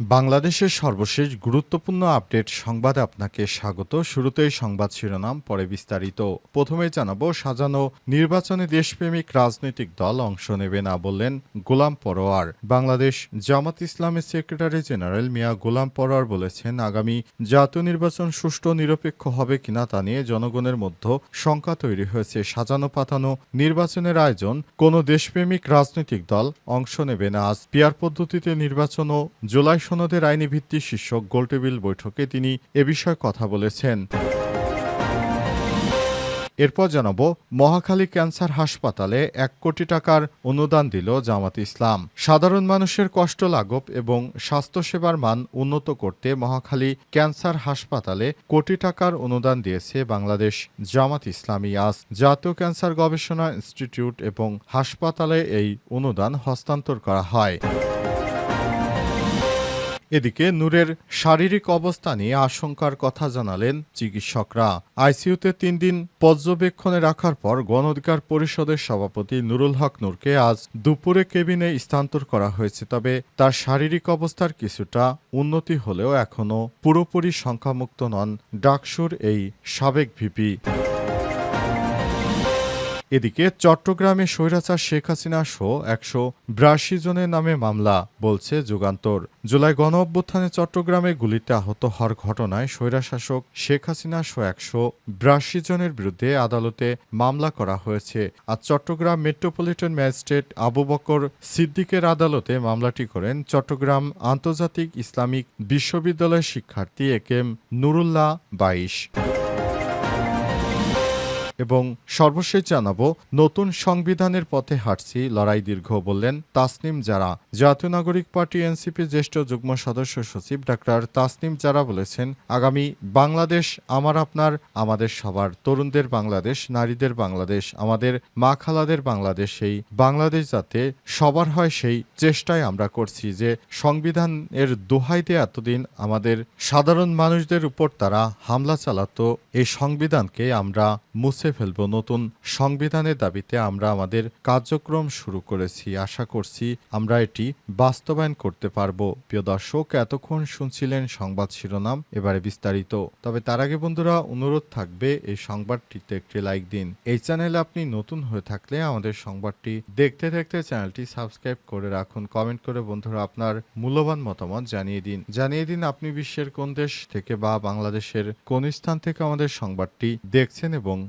বাংলাদেশের সর্বশেষ গুরুত্বপূর্ণ আপডেট সংবাদে আপনাকে স্বাগত। শুরুতেই সংবাদ শিরোনাম, পরে বিস্তারিত। প্রথমে জানাব, সাজানো নির্বাচনে দেশপ্রেমিক রাজনৈতিক দল অংশ নেবে না বললেন গোলাম পরোয়ার। বাংলাদেশ জামাত ইসলামের সেক্রেটারি জেনারেল মিয়া গোলাম পরোয়ার বলেছেন, আগামী জাতীয় নির্বাচন সুষ্ঠু, নিরপেক্ষ হবে কিনা তা নিয়ে জনগণের মধ্যে শঙ্কা তৈরি হয়েছে। সাজানো পাতানো নির্বাচনের আয়োজন, কোনো দেশপ্রেমিক রাজনৈতিক দল অংশ নেবে না। আজ পিয়ার পদ্ধতিতে নির্বাচন ও জুলাই সনদের আইনি ভিত্তি শীর্ষক গোলটেবিল বৈঠকে তিনি এ বিষয়ে কথা বলেছেন। এরপর জানাব, মহাখালী ক্যান্সার হাসপাতালে এক কোটি টাকার অনুদান দিল জামাত ইসলাম। সাধারণ মানুষের কষ্ট লাঘব এবং স্বাস্থ্যসেবার মান উন্নত করতে মহাখালী ক্যান্সার হাসপাতালে কোটি টাকার অনুদান দিয়েছে বাংলাদেশ জামাত ইসলামী আজ। জাতীয় ক্যান্সার গবেষণা ইনস্টিটিউট এবং হাসপাতালে এই অনুদান হস্তান্তর করা হয়। এদিকে নূরের শারীরিক অবস্থা নিয়ে আশঙ্কার কথা জানালেন চিকিৎসকরা। আইসিইউতে তিন দিন পর্যবেক্ষণে রাখার পর গণ অধিকার পরিষদের সভাপতি নুরুল হক নূরকে আজ দুপুরে কেবিনে স্থানান্তর করা হয়েছে, তবে তার শারীরিক অবস্থার কিছুটা উন্নতি হলেও এখনও পুরোপুরি সংখ্যামুক্ত নন ডাকসুর এই সাবেক ভিপি। এদিকে চট্টগ্রামে স্বৈরাচার শেখ হাসিনা সহ একশো বিরাশি জনের নামে মামলা, বলছে যুগান্তর। জুলাই গণ অভ্যুত্থানে চট্টগ্রামে গুলিতে আহত হওয়ার ঘটনায় স্বৈরাশাসক শেখ হাসিনা সহ একশো বিরাশি জনের বিরুদ্ধে আদালতে মামলা করা হয়েছে। আর চট্টগ্রাম মেট্রোপলিটন ম্যাজিস্ট্রেট আবু বকর সিদ্দিকের আদালতে মামলাটি করেন চট্টগ্রাম আন্তর্জাতিক ইসলামিক বিশ্ববিদ্যালয়ের শিক্ষার্থী এ কে এম নুরুল্লাহ বাইশ। এবং সর্বশেষ জানাব, নতুন সংবিধানের পথে হাঁটছি, লড়াই দীর্ঘ বললেন তাসনিম জারা। জাতীয় নাগরিক পার্টি এনসিপি জ্যেষ্ঠ যুগ্ম সদস্য সচিব ডাক্তার তাসনিম জারা বলেছেন, আগামী বাংলাদেশ আমার আপনার, আমাদের সবার, তরুণদের বাংলাদেশ, নারীদের বাংলাদেশ, আমাদের মা খালাদের বাংলাদেশ, সেই বাংলাদেশ যাতে সবার হয় সেই চেষ্টায় আমরা করছি যে সংবিধান এর দোহাই দিয়ে এতদিন আমাদের সাধারণ মানুষদের উপর তারা হামলা চালাতো, এই সংবিধানকে আমরা মুছে ফেলব। নতুন সংবিধানের দাবিতে আমরা আমাদের কার্যক্রম শুরু করেছি। আশা করছি আমরা এটি বাস্তবায়ন করতে পারব। প্রিয় দর্শক, এতক্ষণ শুনছিলেন সংবাদ শিরোনাম, এবারে বিস্তারিত। তবে তার আগে বন্ধুরা, অনুরোধ থাকবে এই সংবাদটিতে একটি লাইক দিন। এই চ্যানেলে আপনি নতুন হয়ে থাকলে আমাদের সংবাদটি দেখতে দেখতে চ্যানেলটি সাবস্ক্রাইব করে রাখুন। কমেন্ট করে বন্ধুরা আপনার মূল্যবান মতামত জানিয়ে দিন। জানিয়ে দিন আপনি বিশ্বের কোন দেশ থেকে বা বাংলাদেশের কোন স্থান থেকে আমাদের সংবাদটি দেখছেন এবং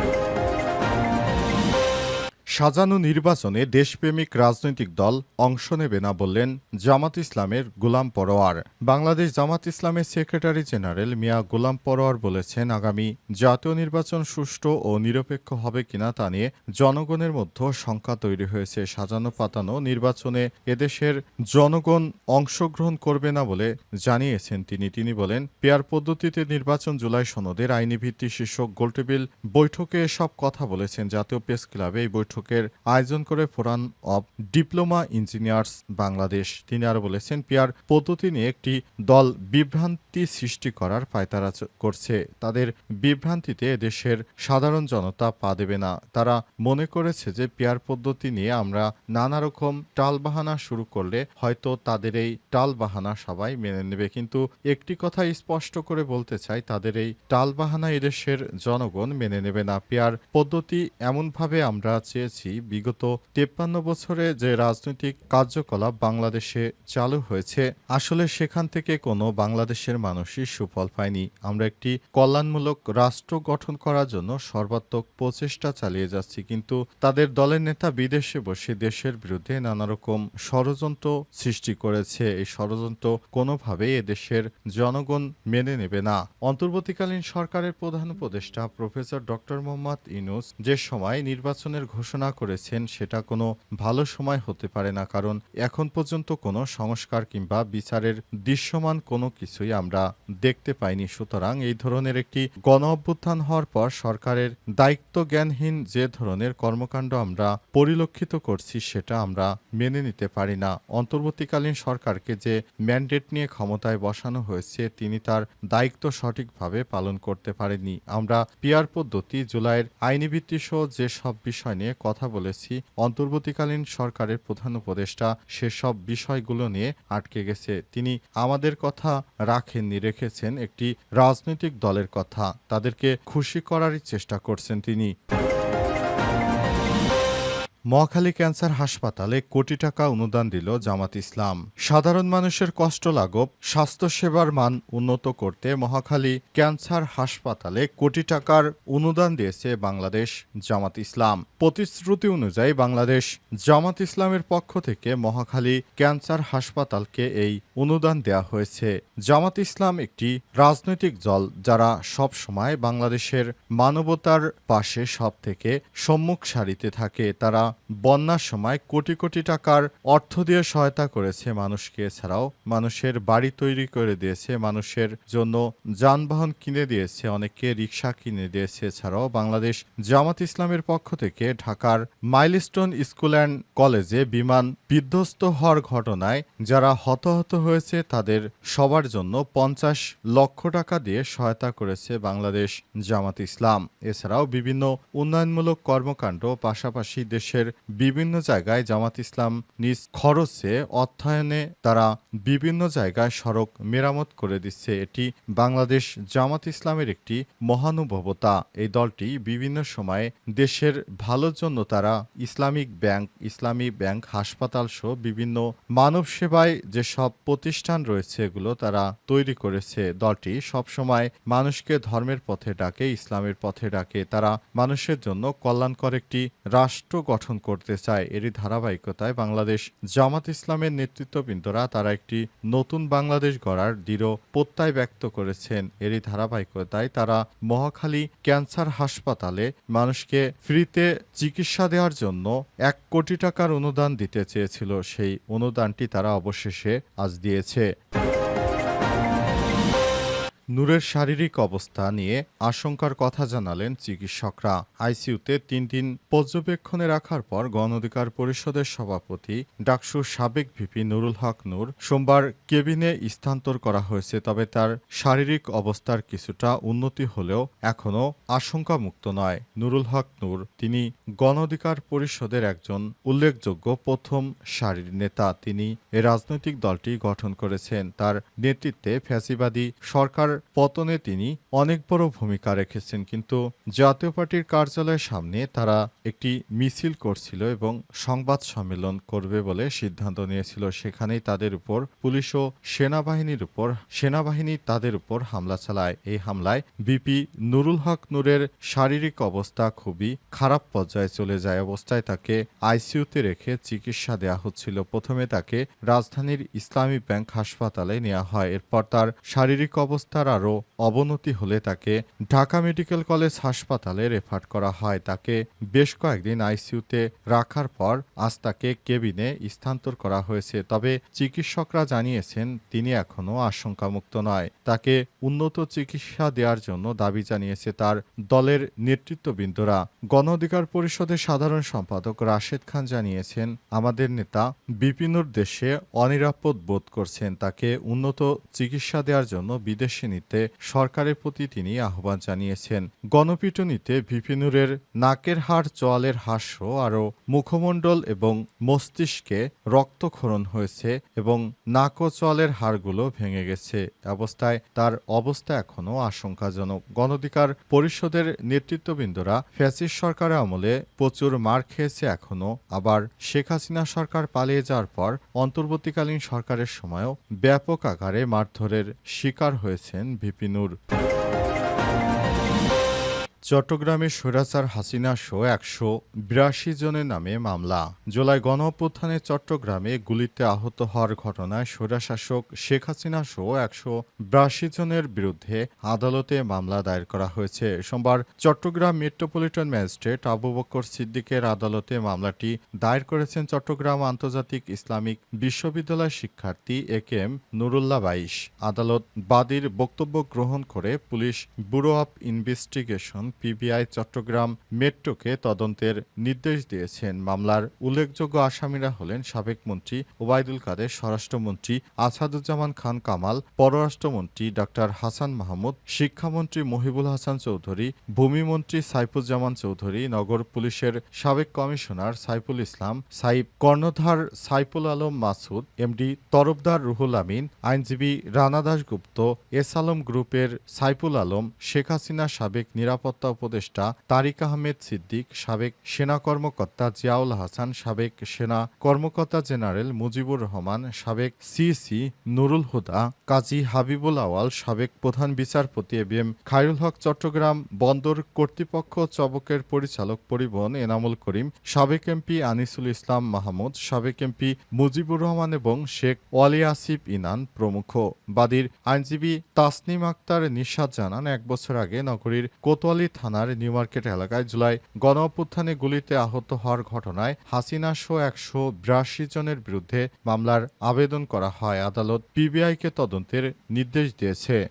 সাজানো নির্বাচনে দেশপ্রেমিক রাজনৈতিক দল অংশ নেবে না বললেন জামাত ইসলামের গোলাম পরোয়ার। বাংলাদেশ জামাত ইসলামের সেক্রেটারি জেনারেল মিয়া গোলাম পরোয়ার বলেছেন, আগামী জাতীয় নির্বাচন সুষ্ঠু ও নিরপেক্ষ হবে কিনা তা নিয়ে জনগণের মধ্যে শঙ্কা তৈরি হয়েছে। সাজানো পাতানো নির্বাচনে এদেশের জনগণ অংশগ্রহণ করবে না বলে জানিয়েছেন তিনি। তিনি বলেন, পেয়ার পদ্ধতিতে নির্বাচন জুলাই সনদের আইনি ভিত্তি শীর্ষক গোলটেবিল বৈঠকে সব কথা বলেছেন। জাতীয় প্রেস ক্লাবে এই বৈঠকের আয়োজন করে forum of diploma engineers Bangladesh. তিনি আরও বলেছেন, পিয়ার পদ্ধতি নিয়ে একটি দল বিভ্রান্তি সৃষ্টি করার পায়তারা করছে। তাদের বিভ্রান্তিতে দেশের সাধারণ জনতা পা দেবে না। তারা মনে করেছে যে পিয়ার পদ্ধতি নিয়ে আমরা নানা রকম টালবাহানা শুরু করলে হয়তো তাদের এই টালবাহানা সবাই মেনে নেবে। কিন্তু একটি কথা স্পষ্ট করে বলতে চাই, তাদের এই টালবাহানা এদেশের জনগণ মেনে নেবে না। পেয়ার পদ্ধতি এমনভাবে আমরা চেয়েছি বিগত তেপ্পান্ন বছরে যে রাজনৈতিক কার্যকলাপ বাংলাদেশে চালু হয়েছে, আসলে সেখান থেকে কোনো বাংলাদেশের মানুষই সুফল পায়নি। আমরা একটি কল্যাণমূলক রাষ্ট্র গঠন করার জন্য সর্বাত্মক প্রচেষ্টা চালিয়ে যাচ্ছি, কিন্তু তাদের দলের নেতা বিদেশে বসে দেশের বিরুদ্ধে নানা রকম ষড়যন্ত্র সৃষ্টি করেছে। এই ষড়যন্ত্র কোনোভাবেই এদেশের জনগণ মেনে নেবে না। অন্তর্বর্তীকালীন সরকারের প্রধান উপদেষ্টা প্রফেসর ডক্টর মোহাম্মদ ইনুস যে সময় নির্বাচনের ঘোষণা ঘোষণা করেছেন, সেটা কোনো ভালো সময় হতে পারে না, কারণ এখন পর্যন্ত কোনো সংস্কার কিংবা বিচারের দৃশ্যমান কোনো কিছুই আমরা দেখতে পাইনি। সুতরাং এই ধরনের একটি গণ অভ্যুত্থান হওয়ার পর সরকারের দায়িত্ব জ্ঞানহীন যে ধরনের কর্মকাণ্ড আমরা পরিলক্ষিত করছি, সেটা আমরা মেনে নিতে পারি না। অন্তর্বর্তীকালীন সরকারকে যে ম্যান্ডেট নিয়ে ক্ষমতায় বসানো হয়েছে, তিনি তার দায়িত্ব সঠিকভাবে পালন করতে পারেননি। আমরা পিয়ার পদ্ধতি, জুলাইয়ের আইনি ভিত্তি সহ যেসব বিষয় নিয়ে কথা বলেছি, অন্তর্বর্তীকালীন সরকারের প্রধান উপদেষ্টা সেসব বিষয়গুলো নিয়ে আটকে গেছে। তিনি আমাদের কথা রাখেননি, রেখেছেন একটি রাজনৈতিক দলের কথা। তাদেরকে খুশি করারই চেষ্টা করছেন তিনি। মহাখালী ক্যান্সার হাসপাতালে কোটি টাকা অনুদান দিল জামাত ইসলাম। সাধারণ মানুষের কষ্ট লাঘব, স্বাস্থ্যসেবার মান উন্নত করতে মহাখালী ক্যান্সার হাসপাতালে কোটি টাকার অনুদান দিয়েছে বাংলাদেশ জামাত ইসলাম। প্রতিশ্রুতি অনুযায়ী বাংলাদেশ জামাত ইসলামের পক্ষ থেকে মহাখালী ক্যান্সার হাসপাতালকে এই অনুদান দেয়া হয়েছে। জামাত ইসলাম একটি রাজনৈতিক দল যারা সব সময় বাংলাদেশের মানবতার পাশে সব থেকে সম্মুখ সারিতে থাকে। তারা বন্যার সময় কোটি কোটি টাকার অর্থ দিয়ে সহায়তা করেছে মানুষকে। এছাড়াও মানুষের বাড়ি তৈরি করে দিয়েছে, মানুষের জন্য যানবাহন কিনে দিয়েছে অনেককে রিক্সা কিনে দিয়েছে। এছাড়াও বাংলাদেশ জামাত ইসলামের পক্ষ থেকে ঢাকার মাইলস্টোন স্কুল অ্যান্ড কলেজে বিমান বিধ্বস্ত হওয়ার ঘটনায় যারা হতাহত হয়েছে, তাদের সবার জন্য পঞ্চাশ লক্ষ টাকা দিয়ে সহায়তা করেছে বাংলাদেশ জামাত ইসলাম। এছাড়াও বিভিন্ন উন্নয়নমূলক কর্মকাণ্ড, পাশাপাশি দেশের বিভিন্ন জায়গায় জামাত ইসলাম নিজ খরচে অর্থায়নে তারা বিভিন্ন জায়গায় সড়ক মেরামত করে দিচ্ছে। এটি বাংলাদেশ জামাত ইসলামের একটি মহানুভবতা। এই দলটি বিভিন্ন সময়ে দেশের ভালোর জন্য তারা ইসলামিক ব্যাংক, ইসলামী ব্যাংক, হাসপাতাল সহ বিভিন্ন মানব সেবায় যেসব প্রতিষ্ঠান রয়েছে, এগুলো তারা তৈরি করেছে। দলটি সবসময় মানুষকে ধর্মের পথে ডাকে, ইসলামের পথে ডাকে। তারা মানুষের জন্য কল্যাণকর একটি রাষ্ট্র গঠন করতে চায় এরই ধারাবাহিকতায় বাংলাদেশ জামাত ইসলামের নেতৃত্ববৃন্দরা তারা একটি নতুন বাংলাদেশ গড়ার দৃঢ় প্রত্যয় ব্যক্ত করেছেন। এরই ধারাবাহিকতায় তারা মহাখালী ক্যান্সার হাসপাতালে মানুষকে ফ্রিতে চিকিৎসা দেওয়ার জন্য এক কোটি টাকার অনুদান দিতে চেয়েছিল। সেই অনুদানটি তারা অবশেষে আজ দিয়েছে। নূরের শারীরিক অবস্থা নিয়ে আশঙ্কার কথা জানালেন চিকিৎসকরা। আইসিইউতে তিন দিন পর্যবেক্ষণে রাখার পর গণ অধিকার পরিষদের সভাপতি ডাকসুর সাবেক ভিপি নুরুল হক নূর সোমবার কেবিনে স্থানান্তর করা হয়েছে, তবে তার শারীরিক অবস্থার কিছুটা উন্নতি হলেও এখনও আশঙ্কামুক্ত নয়। নুরুল হক নূর, তিনি গণ অধিকার পরিষদের একজন উল্লেখযোগ্য প্রথম সারির নেতা। তিনি এ রাজনৈতিক দলটি গঠন করেছেন। তার নেতৃত্বে ফ্যাসিবাদী সরকার পতনে তিনি অনেক বড় ভূমিকা রেখেছেন, কিন্তু জাতীয় পার্টির কার্যালয়ের সামনে তারা একটি মিছিল করছিল এবং সংবাদ সম্মেলন করবে বলে সিদ্ধান্ত নিয়েছিল। সেখানেই তাদের উপর পুলিশ ও সেনাবাহিনীর উপর, সেনাবাহিনী তাদের উপর হামলা চালায়। এই হামলায় বিপি নুরুল হক নূরের শারীরিক অবস্থা খুবই খারাপ পর্যায়ে চলে যায়। অবস্থায় তাকে আইসিইউতে রেখে চিকিৎসা দেওয়া হচ্ছিল। প্রথমে তাকে রাজধানীর ইসলামী ব্যাংক হাসপাতালে নেওয়া হয়। এরপর তার শারীরিক অবস্থার আরও অবনতি হলে তাকে ঢাকা মেডিকেল কলেজ হাসপাতালে রেফার করা হয়। তাকে বেশ কয়েকদিন আইসিইউতে রাখার পর আজ তাকে কেবিনে স্থানান্তর করা হয়েছে। তবে চিকিৎসকরা জানিয়েছেন, তিনি এখনও আশঙ্কামুক্ত নয়। তাকে উন্নত চিকিৎসা দেওয়ার জন্য দাবি জানিয়েছে তার দলের নেতৃত্ববৃন্দরা। গণ অধিকার পরিষদের সাধারণ সম্পাদক রাশেদ খান জানিয়েছেন, আমাদের নেতা বিপিনুর দেশে অনিরাপদ বোধ করছেন। তাকে উন্নত চিকিৎসা দেওয়ার জন্য বিদেশে নিতে সরকারের প্রতি তিনি আহ্বান জানিয়েছেন। গণপিটুনিতে বিপিনুরের নাকের হাড়, চোয়ালের হাস্য আরও মুখমণ্ডল এবং মস্তিষ্কে রক্তক্ষরণ হয়েছে এবং নাক ও চোয়ালের হাড়গুলো ভেঙে গেছে অবস্থায় তার অবস্থা এখনও আশঙ্কাজনক। গণধিকার পরিষদের নেতৃত্ববৃন্দরা ফ্যাসিস সরকারের আমলে প্রচুর মার খেয়েছে এখনও। আবার শেখ হাসিনা সরকার পালিয়ে যাওয়ার পর অন্তর্বর্তীকালীন সরকারের সময়ও ব্যাপক আকারে মারধরের শিকার হয়েছেন ভিপিনুর চট্টগ্রামে সৈরাচার হাসিনা সহ একশো বিরাশি জনের নামে মামলা। জুলাই গণঅভ্যুত্থানে চট্টগ্রামে গুলিতে আহত হওয়ার ঘটনায় স্বৈরাশাসক শেখ হাসিনা সহ একশো বিরাশি জনের বিরুদ্ধে আদালতে মামলা দায়ের করা হয়েছে। সোমবার চট্টগ্রাম মেট্রোপলিটন ম্যাজিস্ট্রেট আবু বক্কর সিদ্দিকের আদালতে মামলাটি দায়ের করেছেন চট্টগ্রাম আন্তর্জাতিক ইসলামিক বিশ্ববিদ্যালয় শিক্ষার্থী এ কে এম নুরুল্লাহ বাইশ। আদালত বাদীর বক্তব্য গ্রহণ করে police bureau of investigation PBI Chattogram মেট্রোকে তদন্তের নির্দেশ দিয়েছেন। মামলার উল্লেখযোগ্য আসামিরা হলেন সাবেক মন্ত্রী ওবায়দুল কাদের, স্বরাষ্ট্রমন্ত্রী আসাদুজ্জামান খান কামাল, পররাষ্ট্রমন্ত্রী ডক্টর হাসান মাহমুদ, শিক্ষামন্ত্রী মহিবুল হাসান চৌধুরী, ভূমিমন্ত্রী সাইফুজ্জামান চৌধুরী, নগর পুলিশের সাবেক কমিশনার সাইফুল ইসলাম, সাইফ কর্ণধার সাইফুল আলম মাসুদ, এমডি তরফদার রুহুল আমিন, আইনজীবী রানা দাশগুপ্ত, এস আলম গ্রুপের সাইফুল আলম, শেখ হাসিনা সাবেক নিরাপত্তা উপদেষ্টা তারিক আহমেদ সিদ্দিক, সাবেক সেনা কর্মকর্তা জিয়াউল হাসান, সাবেক সেনা কর্মকর্তা জেনারেল মুজিবুর রহমান, সাবেক সিসি নুরুল হুদা, কাজী হাবিবুল আওয়াল সাবেক প্রধান বিচারপতি এ এম খায়রুল হক চট্টগ্রাম বন্দর কর্তৃপক্ষ চবকের পরিচালক পরিবহন এনামুল করিম, সাবেক এমপি আনিসুল ইসলাম মাহমুদ, সাবেক এমপি মুজিবুর রহমান এবং শেখ ওয়ালি আসিফ ইনান প্রমুখ। বাদীর আইনজীবী তাসনিম আক্তার নিশাদ জানান, এক বছর আগে নগরীর কোতোয়ালি থানার নিউ মার্কেট এলাকায় জুলাই গণ গুলিতে আহত হওয়ার ঘটনায় হাসিনা সহ একশো বিরাশি জনের বিরুদ্ধে মামলার আবেদন করা হয়। আদালত পিবিআইকে তদন্তের নির্দেশ দিয়েছে।